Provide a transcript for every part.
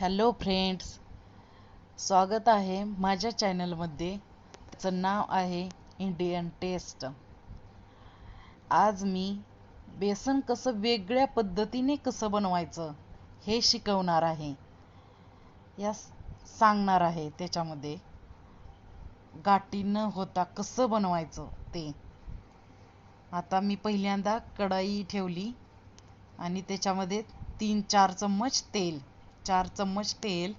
Hello friends स्वागत आहे माझ्या चॅनलमध्ये त्याचं नाव आहे इंडियन टेस्ट आज मी बेसन कसं वेगळ्या पद्धतीने कसं बनवायचं हे शिकवणार आहे. या सांगणार आहे त्याच्यामध्ये गाठी न होता कसं बनवायचं ते. आता मी पहिल्यांदा कढाई ठेवली आणि त्याच्यामध्ये तीन चार चम्मच तेल चार चम्मच तेल.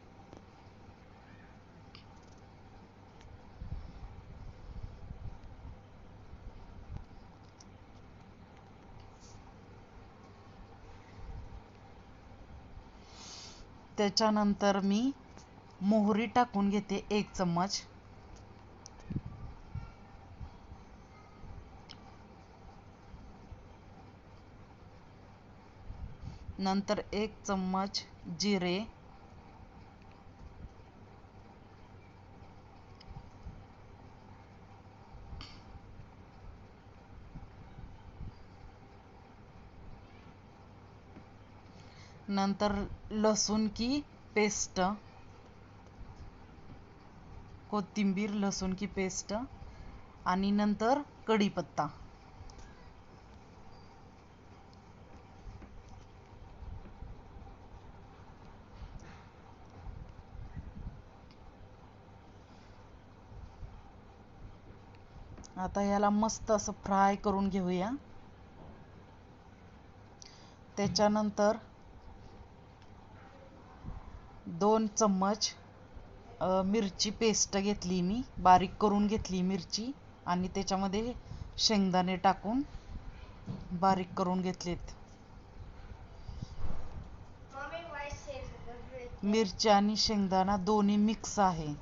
त्याच्यानंतर मी मोहरी टाकून घेते एक चम्मच. नंतर एक चम्मच जिरे नंतर लसूण की पेस्ट. कोथिंबीर लसूण की पेस्ट. आणि नंतर कढीपत्ता. आता याला मस्त असं फ्राय करून घेऊया. त्याच्यानंतर दोन चम्मच मिरची पेस्ट घेतली मी बारीक करून घेतली मिरची आणि त्याच्यामध्ये शेंगदाणे टाकून बारीक करून घेतलेत. मिरची आणि शेंगदाणा दोन्ही मिक्स आहे.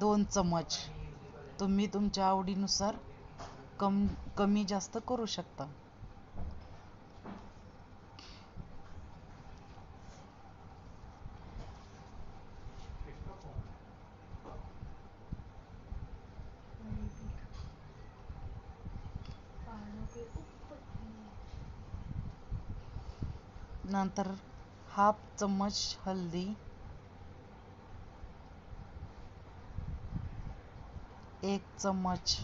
दोन चम्मच. तुम्ही तुमच्या आवडीनुसार कम कमी जास्त करू शकता. नंतर हाफ चम्मच हल्दी एक चम्मच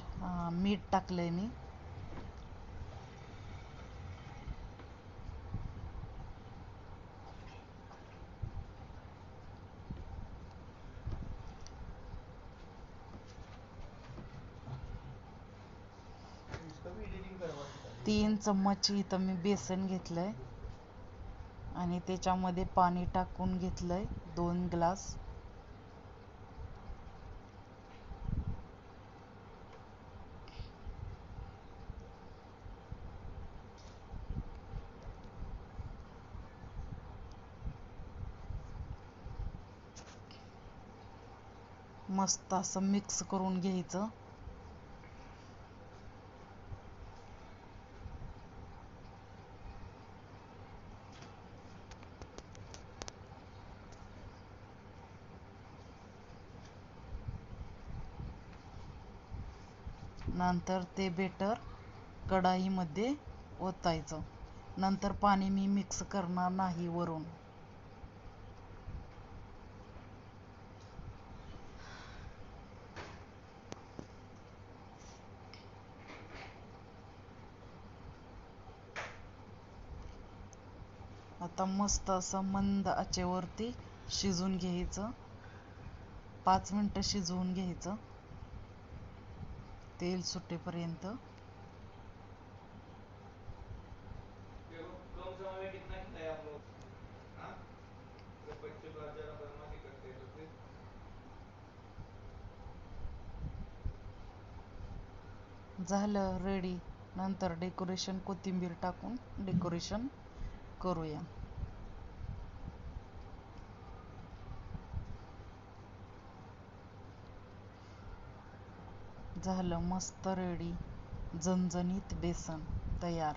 मीठ टाकलंय मी. तीन चम्मच इथं मी बेसन घेतलंय. आणि त्याच्यामध्ये पाणी टाकून घेतलंय दोन ग्लास. मस्त असं मिक्स करून घ्यायचं. नंतर ते बेटर कढाईमध्ये ओतायचं. नंतर पाणी मी मिक्स करणार नाही वरून. आता मस्त असं मंद आचेवरती शिजून घ्यायचं. पाच मिनटं शिजवून घ्यायचं. तेल सुटेपर्यंत. झालं रेडी नंतर डेकोरेशन कोथिंबीर टाकून डेकोरेशन करूया झालं मस्त रेडी झणझणीत बेसन. तयार.